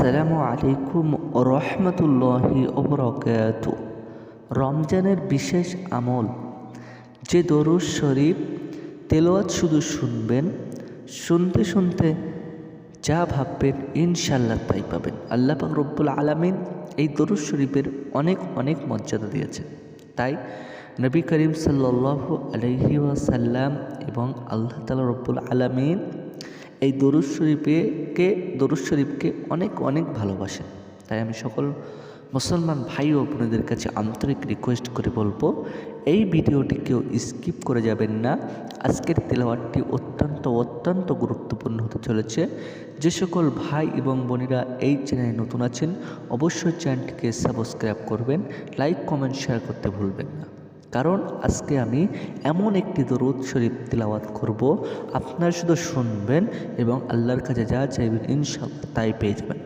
আসসালামু আলাইকুম রহমতুল্লাহি ওবরকাত রমজানের বিশেষ আমল, যে দরুদ শরীফ তেলোয়াত শুধু শুনবেন, শুনতে শুনতে যা ভাববেন ইনশাল্লাহ তাই পাবেন। আল্লাহ রব্বুল আলামিন এই দরুদ শরীফের অনেক অনেক মর্যাদা দিয়েছে তাই নবী করিম সাল্লাল্লাহু আলাইহি ওয়াসাল্লাম এবং আল্লাহ তালা রব্বুল আলামিন এই দরুদ শরীফকে দরুদ শরীফকে অনেক অনেক ভালোবাসেন তাই আমি সকল মুসলমান ভাই ও বোনেদের কাছে আন্তরিক রিকোয়েস্ট করে বলব, এই ভিডিওটি কেউ স্কিপ করে যাবেন না। আজকের তেলাওয়াতটি অত্যন্ত অত্যন্ত গুরুত্বপূর্ণ হতে চলেছে। যে সকল ভাই এবং বোনেরা এই চ্যানেলে নতুন আছেন, অবশ্যই চ্যানেলটিকে সাবস্ক্রাইব করবেন লাইক কমেন্ট শেয়ার করতে ভুলবেন না। কারণ আজকে আমি এমন একটি দরুদ শরীফ তিলাওয়াত করব, আপনারা শুধু শুনবেন এবং আল্লাহর কাছে যা চাইবেন ইনশাল্লাহ তাই পেয়ে যাবেন।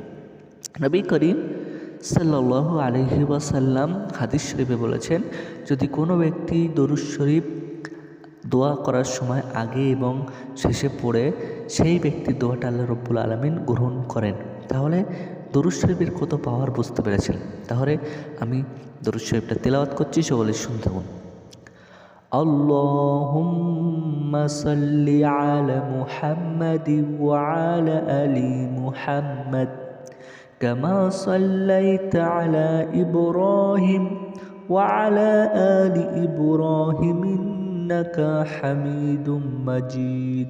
নবী করিম সাল্লাহ আলহি ওয়াসাল্লাম হাদিস শরীফে বলেছেন, যদি কোনো ব্যক্তি দরুদ শরীফ দোয়া করার সময় আগে এবং শেষে পড়ে, সেই ব্যক্তি দোয়াটা আল্লাহ রব্বুল আলমিন গ্রহণ করেন। তাহলে দরুদ শরীফের কত পাওয়ার বুঝতে পেরেছেন তাহলে আমি দরুদ শরীফটা তেলাওয়াত করছি সকলে শুনতে থাকুন اللهم صل على محمد وعلى ال محمد كما صليت على ابراهيم وعلى ال ابراهيم انك حميد مجيد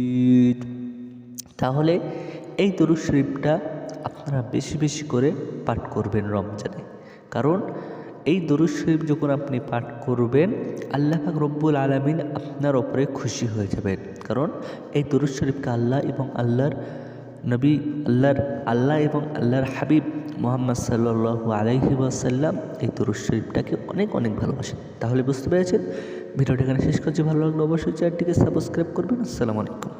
তাহলে এই দরুদ শরীফটা আপনারা বেশি বেশি করে পাঠ করবেন রমজানে। কারণ এই দরুদ শরীফ যখন আপনি পাঠ করবেন, আল্লাহ পাক রব্বুল আলমিন আপনার ওপরে খুশি হয়ে যাবেন। কারণ এই দরুদ শরীফকে আল্লাহ এবং আল্লাহর নবী, আল্লাহর, আল্লাহ এবং আল্লাহর হাবিব মোহাম্মদ সাল্লু আলাইহি ওয়াসাল্লাম এই দরুদ শরীফটাকে অনেক অনেক ভালোবাসেন। তাহলে বুঝতে পেরেছেন? ভিডিওটা এখানে শেষ করছি। ভালো লাগল অবশ্যই চ্যানেলটিকে সাবস্ক্রাইব করবেন। আসসালামু আলাইকুম।